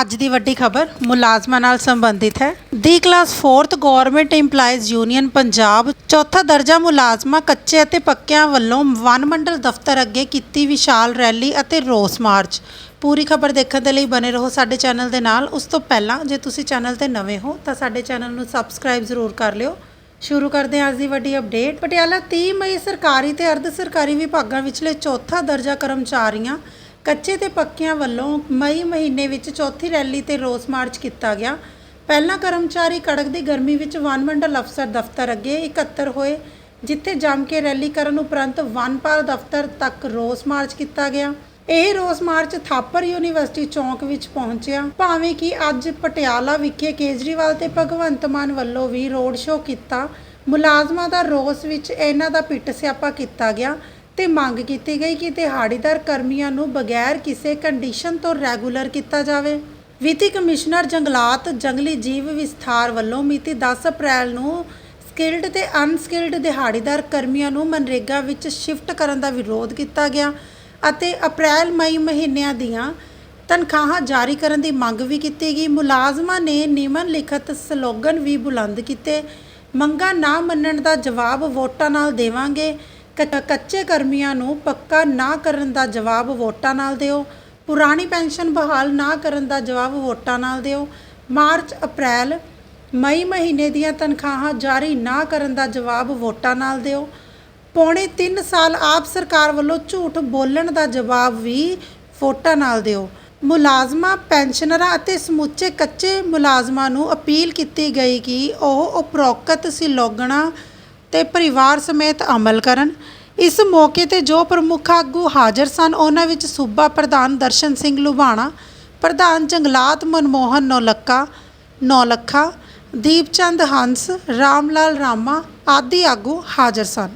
ਅੱਜ ਦੀ ਵੱਡੀ ਖਬਰ ਮੁਲਾਜ਼ਮਾਂ ਨਾਲ ਸੰਬੰਧਿਤ ਹੈ। ਦੀ class 4th government EMPLOYEES union Punjab ਚੌਥਾ ਦਰਜਾ ਮੁਲਾਜ਼ਮਾਂ ਕੱਚੇ ਅਤੇ ਪੱਕਿਆਂ ਵੱਲੋਂ ਵਨ ਮੰਡਲ ਦਫ਼ਤਰ ਅੱਗੇ ਕੀਤੀ ਵਿਸ਼ਾਲ ਰੈਲੀ ਅਤੇ ਰੋਸ ਮਾਰਚ। ਪੂਰੀ ਖਬਰ ਦੇਖਣ ਦੇ ਲਈ ਬਨੇ ਰਹੋ ਸਾਡੇ ਚੈਨਲ ਦੇ ਨਾਲ। ਉਸ ਤੋਂ ਪਹਿਲਾਂ ਜੇ ਤੁਸੀਂ ਚੈਨਲ ਤੇ ਨਵੇਂ ਹੋ ਤਾਂ ਸਾਡੇ ਚੈਨਲ ਨੂੰ ਸਬਸਕ੍ਰਾਈਬ ਜ਼ਰੂਰ ਕਰ ਲਿਓ। ਸ਼ੁਰੂ ਕਰਦੇ ਹਾਂ ਅੱਜ ਦੀ ਵੱਡੀ ਅਪਡੇਟ ਪਟਿਆਲਾ 30 ਮਈ ਸਰਕਾਰੀ ਤੇ ਅਰਧ ਸਰਕਾਰੀ ਵਿਭਾਗਾਂ ਵਿਚਲੇ ਚੌਥਾ ਦਰਜਾ ਕਰਮਚਾਰੀਆਂ ਕੱਚੇ ਤੇ ਪੱਕਿਆਂ ਵੱਲੋਂ ਮਈ ਮਹੀਨੇ ਵਿੱਚ ਚੌਥੀ ਰੈਲੀ ਤੇ ਰੋਸ ਮਾਰਚ ਕੀਤਾ ਗਿਆ। ਪਹਿਲਾਂ ਕਰਮਚਾਰੀ ਕੜਕ ਦੀ ਗਰਮੀ ਵਿੱਚ ਵਨ ਮੰਡਲ ਅਫਸਰ ਦਫ਼ਤਰ ਅੱਗੇ ਇਕੱਤਰ ਹੋਏ, ਜਿੱਥੇ ਜੰਮ ਕੇ ਰੈਲੀ ਕਰਨ ਉਪਰੰਤ ਵਨਪਾਲ ਦਫ਼ਤਰ ਤੱਕ ਰੋਸ ਮਾਰਚ ਕੀਤਾ ਗਿਆ। ਇਹ ਰੋਸ ਮਾਰਚ ਥਾਪਰ ਯੂਨੀਵਰਸਿਟੀ ਚੌਂਕ ਵਿੱਚ ਪਹੁੰਚਿਆ। ਭਾਵੇਂ ਕਿ ਅੱਜ ਪਟਿਆਲਾ ਵਿਖੇ ਕੇਜਰੀਵਾਲ ਤੇ ਭਗਵੰਤ ਮਾਨ ਵੱਲੋਂ ਵੀ ਰੋਡ ਸ਼ੋਅ ਕੀਤਾ, ਮੁਲਾਜ਼ਮਾਂ ਦਾ ਰੋਸ ਵਿੱਚ ਇਹਨਾਂ ਦਾ ਪਿੱਟ ਸਿਆਪਾ ਕੀਤਾ ਗਿਆ। ਤੇ ਮੰਗ ਕੀਤੀ ਗਈ ਕਿ ਦਿਹਾੜੀਦਾਰ ਕਰਮੀਆਂ ਨੂੰ ਬਗੈਰ ਕਿਸੇ ਕੰਡੀਸ਼ਨ ਤੋਂ ਰੈਗੂਲਰ ਕੀਤਾ ਜਾਵੇ। ਵਿੱਤੀ ਕਮਿਸ਼ਨਰ ਜੰਗਲਾਤ ਜੰਗਲੀ ਜੀਵ ਵਿਸਥਾਰ ਵੱਲੋਂ ਮਿਤੀ 10 ਅਪ੍ਰੈਲ ਨੂੰ ਸਕਿਲਡ ਤੇ ਅਨਸਕਿਲਡ ਦਿਹਾੜੀਦਾਰ ਕਰਮੀਆਂ ਨੂੰ ਮਨਰੇਗਾ ਵਿੱਚ ਸ਼ਿਫਟ ਕਰਨ ਦਾ ਵਿਰੋਧ ਕੀਤਾ ਗਿਆ ਅਤੇ ਅਪ੍ਰੈਲ ਮਈ ਮਹੀਨਿਆਂ ਦੀਆਂ ਤਨਖਾਹਾਂ ਜਾਰੀ ਕਰਨ ਦੀ ਮੰਗ ਵੀ ਕੀਤੀ ਗਈ। ਮੁਲਾਜ਼ਮਾਂ ਨੇ ਨਿਮਨ ਲਿਖਤ ਸਲੋਗਨ ਵੀ ਬੁਲੰਦ ਕੀਤੇ। ਮੰਗਾਂ ਨਾ ਮੰਨਣ ਦਾ ਜਵਾਬ ਵੋਟਾਂ ਨਾਲ ਦੇਵਾਂਗੇ। ਕੱਚੇ ਕਰਮੀਆਂ ਨੂੰ ਪੱਕਾ ਨਾ ਕਰਨ ਦਾ ਜਵਾਬ ਵੋਟਾਂ ਨਾਲ ਦਿਓ। ਪੁਰਾਣੀ ਪੈਨਸ਼ਨ ਬਹਾਲ ਨਾ ਕਰਨ ਦਾ ਜਵਾਬ ਵੋਟਾਂ ਨਾਲ ਦਿਓ। ਮਾਰਚ, ਅਪ੍ਰੈਲ, ਮਈ ਮਹੀਨੇ ਦੀਆਂ ਤਨਖਾਹਾਂ ਜਾਰੀ ਨਾ ਕਰਨ ਦਾ ਜਵਾਬ ਵੋਟਾਂ ਨਾਲ ਦਿਓ। ਪੌਣੇ 3 ਸਾਲ ਆਪ ਸਰਕਾਰ ਵੱਲੋਂ ਝੂਠ ਬੋਲਣ ਦਾ ਜਵਾਬ ਵੀ ਵੋਟਾਂ ਨਾਲ ਦਿਓ। ਮੁਲਾਜ਼ਮਾਂ, ਪੈਨਸ਼ਨਰਾਂ ਅਤੇ ਸਮੁੱਚੇ ਕੱਚੇ ਮੁਲਾਜ਼ਮਾਂ ਨੂੰ ਅਪੀਲ ਕੀਤੀ ਗਈ ਕਿ ਉਹ ਉਪਰੋਕਤ ਸਿਲੋਗਣਾ ਤੇ ਪਰਿਵਾਰ ਸਮੇਤ ਅਮਲ ਕਰਨ। ਇਸ ਮੌਕੇ ਤੇ ਜੋ ਪ੍ਰਮੁੱਖ ਆਗੂ ਹਾਜ਼ਰ ਸਨ, ਉਹਨਾਂ ਵਿੱਚ ਸੂਬਾ ਪ੍ਰਧਾਨ ਦਰਸ਼ਨ ਸਿੰਘ ਲੁਬਾਣਾ ਪ੍ਰਧਾਨ ਜੰਗਲਾਤ ਮਨਮੋਹਨ ਨੌਲੱਕਾ, ਨੌਲੱਖਾ, ਦੀਪਚੰਦ ਹੰਸ ਰਾਮ ਲਾਲ ਰਾਮਾ ਆਦਿ ਆਗੂ ਹਾਜ਼ਰ ਸਨ।